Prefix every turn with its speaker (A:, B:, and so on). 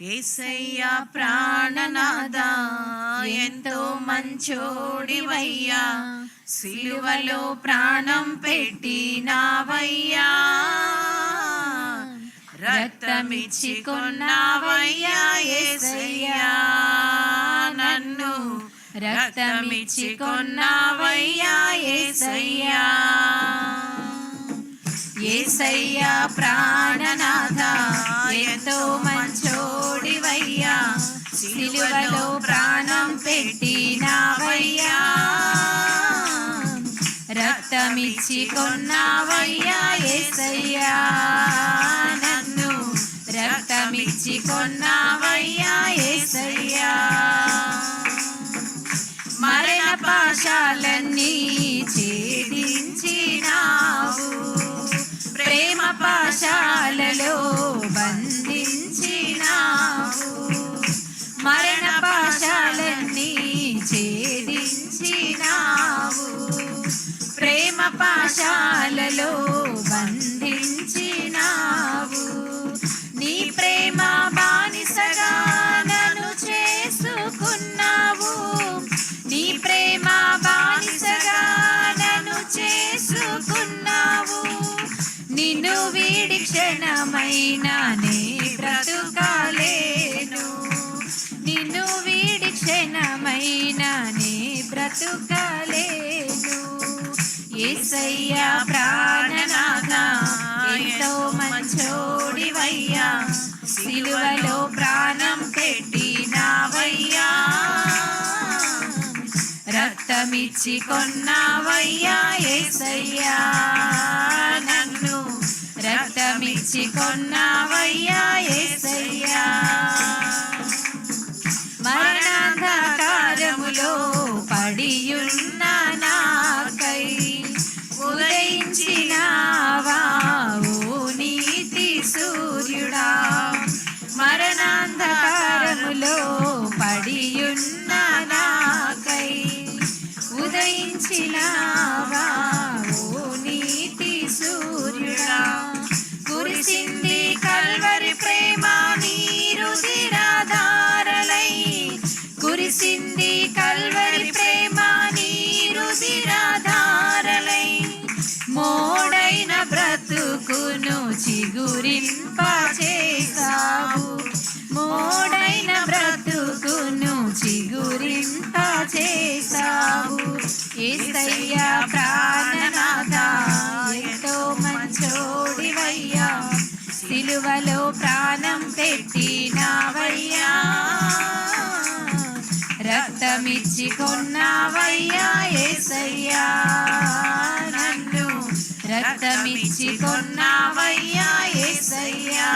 A: ఏసయ్యా ప్రాణనాద ఎంతో మంచోడివయ్యా సిలువలో ప్రాణం పెట్టినావయ్యా రక్తమిచ్చి కొన్నావయ్యా ఏసయ్యా నన్ను రక్తమిచ్చి కొన్నావయ్యా ఏసయ్యా. ఏసయ్యా ప్రాణనాథ ఎంతో మంచో సిలువలో ప్రాణం పెట్టినావయ్యా. రక్తమిచ్చి కొన్నావయ్యా ఏసయ్యా. నన్ను రక్తమిచ్చి కొన్నా నిన్ను వీడి క్షణమైనా నే బ్రతుకాలేను. నిన్ను వీడి క్షణమైనా నే బ్రతుకాలేను. ఏసయ్యా ప్రాణనాథా ఎంతో మంచోడివయ్యా సిలువలో ప్రాణం పెట్టినావయ్యా. రక్తమిచ్చి కొన్నావయ్యా ఏసయ్యా నన్ను రక్తమిచ్చి కొన్నావయ్యా ఏసయ్యా. మరణాంధకారములో పడియున్న నాకై ఉదయించినావా ఓ నీతి సూర్యుడా. మరణాంధకారములో పడియున్న నాకై ఉదయించినావా కురిసింది కల్వరి ప్రేమ నీరుదిరాధారలై మోడైన బ్రతుకును చిగురింప చేసావు మోడైన బ్రతుకును చిగురింప చేసావు ఏసయ్యా ప్రాణనాథ ఎంతో మంచోడివయ్యా. సిలువలో ప్రాణం పెట్టినావయ్యా. రక్తమిచ్చి కొన్నావయ్యా ఏసయ్యా. నన్ను రక్తమిచ్చి కొన్నావయ్యా ఏసయ్యా.